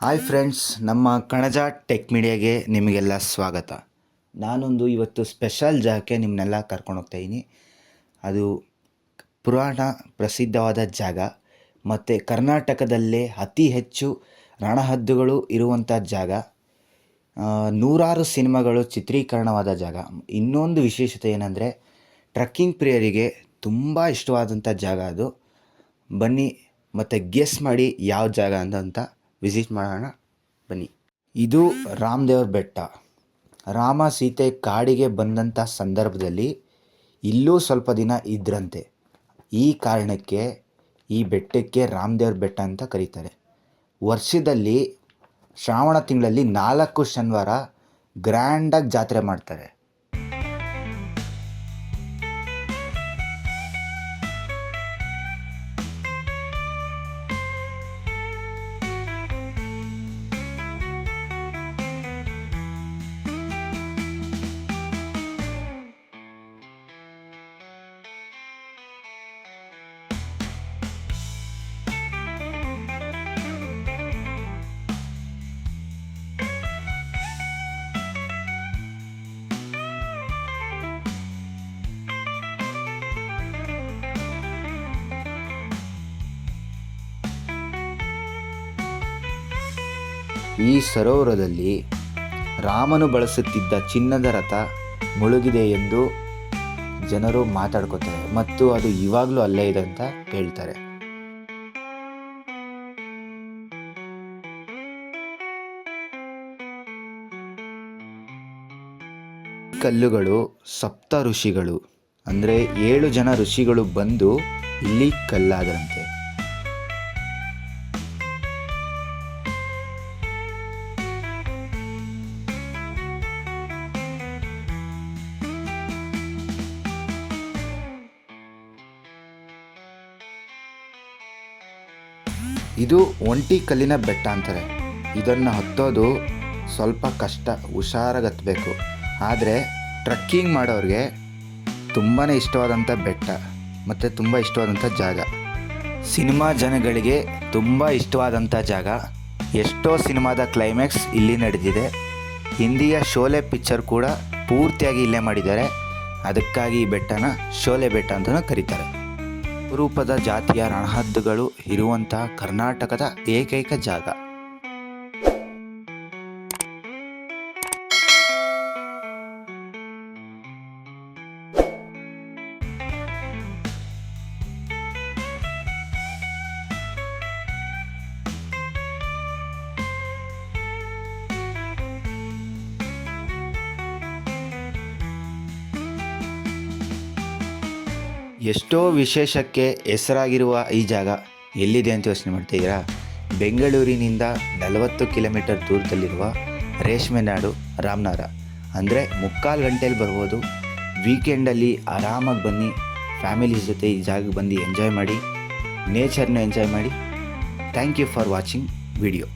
Hi friends, ನಮ್ಮ ಕಣಜ tech ಮೀಡಿಯಾಗೆ ನಿಮಗೆಲ್ಲ ಸ್ವಾಗತ. ನಾನೊಂದು ಇವತ್ತು ಸ್ಪೆಷಲ್ ಜಾಗಕ್ಕೆ ನಿಮ್ಮನ್ನೆಲ್ಲ ಕರ್ಕೊಂಡು ಹೋಗ್ತಾ ಇದ್ದೀನಿ ಅದು ಪುರಾಣ ಪ್ರಸಿದ್ಧವಾದ ಜಾಗ, ಮತ್ತು ಕರ್ನಾಟಕದಲ್ಲೇ ಅತಿ ಹೆಚ್ಚು ರಣಹದ್ದುಗಳು ಇರುವಂಥ ಜಾಗ ನೂರಾರು ಸಿನಿಮಾಗಳು ಚಿತ್ರೀಕರಣವಾದ ಜಾಗ. ಇನ್ನೊಂದು ವಿಶೇಷತೆ ಏನಂದರೆ, ಟ್ರಕ್ಕಿಂಗ್ ಪ್ರಿಯರಿಗೆ ತುಂಬ ಇಷ್ಟವಾದಂಥ ಜಾಗ ಅದು. ಬನ್ನಿ, ಮತ್ತು ಗೆಸ್ ಮಾಡಿ ಯಾವ ಜಾಗ ಅಂತ ವಿಸಿಟ್ ಮಾಡೋಣ. ಬನ್ನಿ. ಇದು ರಾಮದೇವ್ರ ಬೆಟ್ಟ. ರಾಮ ಸೀತೆ ಕಾಡಿಗೆ ಬಂದಂಥ ಸಂದರ್ಭದಲ್ಲಿ ಇಲ್ಲೂ ಸ್ವಲ್ಪ ದಿನ ಇದ್ರಂತೆ. ಈ ಕಾರಣಕ್ಕೆ ಈ ಬೆಟ್ಟಕ್ಕೆ ರಾಮದೇವ್ರ ಬೆಟ್ಟ ಅಂತ ಕರೀತಾರೆ. ವರ್ಷದಲ್ಲಿ ಶ್ರಾವಣ ತಿಂಗಳಲ್ಲಿ ನಾಲ್ಕು ಶನಿವಾರ ಗ್ರ್ಯಾಂಡಾಗಿ ಜಾತ್ರೆ ಮಾಡ್ತಾರೆ. ಈ ಸರೋವರದಲ್ಲಿ ರಾಮನು ಬಳಸುತ್ತಿದ್ದ ಚಿನ್ನದ ರಥ ಮುಳುಗಿದೆ ಎಂದು ಜನರು ಮಾತಾಡ್ಕೋತಾರೆ ಮತ್ತು ಅದು ಇವಾಗಲೂ ಅಲ್ಲೇ ಇದೆ ಅಂತ ಹೇಳ್ತಾರೆ. ಕಲ್ಲುಗಳು ಸಪ್ತ ಋಷಿಗಳು, ಅಂದರೆ ಏಳು ಜನ ಋಷಿಗಳು ಬಂದು ಇಲ್ಲಿ ಕಲ್ಲಾದರಂತೆ. ಇದು ಒಂಟಿ ಕಲ್ಲಿನ ಬೆಟ್ಟ ಅಂತಾರೆ. ಇದನ್ನು ಹತ್ತೋದು ಸ್ವಲ್ಪ ಕಷ್ಟ ಹುಷಾರಾಗಿ ಹತ್ತಬೇಕು ಆದರೆ ಟ್ರಕ್ಕಿಂಗ್ ಮಾಡೋರಿಗೆ ತುಂಬಾ ಇಷ್ಟವಾದಂಥ ಬೆಟ್ಟ, ಮತ್ತು ತುಂಬ ಇಷ್ಟವಾದಂಥ ಜಾಗ. ಸಿನಿಮಾ ಜನಗಳಿಗೆ ತುಂಬ ಇಷ್ಟವಾದಂಥ ಜಾಗ. ಎಷ್ಟೋ ಸಿನಿಮಾದ ಕ್ಲೈಮ್ಯಾಕ್ಸ್ ಇಲ್ಲಿ ನಡೆದಿದೆ. ಹಿಂದಿಯ ಶೋಲೆ ಪಿಕ್ಚರ್ ಕೂಡ ಪೂರ್ತಿಯಾಗಿ ಇಲ್ಲೇ ಮಾಡಿದ್ದಾರೆ. ಅದಕ್ಕಾಗಿ ಈ ಬೆಟ್ಟನ ಶೋಲೆ ಬೆಟ್ಟ ಅಂತಲೂ ಕರೀತಾರೆ. ರೂಪದ ಜಾತಿಯ ರಣಹದ್ದುಗಳು ಇರುವಂತಹ ಕರ್ನಾಟಕದ ಏಕೈಕ ಜಾಗ. ಎಷ್ಟೋ ವಿಶೇಷಕ್ಕೆ ಹೆಸರಾಗಿರುವ ಈ ಜಾಗ ಎಲ್ಲಿದೆ ಅಂತ ಯೋಚನೆ ಮಾಡ್ತಿದ್ದೀರಾ ಬೆಂಗಳೂರಿನಿಂದ ನಲವತ್ತು ಕಿಲೋಮೀಟರ್ ದೂರದಲ್ಲಿರುವ ರೇಷ್ಮೆ ನಾಡು ರಾಮನಗರ. ಅಂದರೆ ಮುಕ್ಕಾಲು ಗಂಟೆಯಲ್ಲಿ ಬರ್ಬೋದು. ವೀಕೆಂಡಲ್ಲಿ ಆರಾಮಾಗಿ ಬನ್ನಿ, ಫ್ಯಾಮಿಲಿ ಜೊತೆ ಈ ಜಾಗಕ್ಕೆ ಬಂದು ಎಂಜಾಯ್ ಮಾಡಿ, ನೇಚರ್ನ ಎಂಜಾಯ್ ಮಾಡಿ. Thank you for watching video.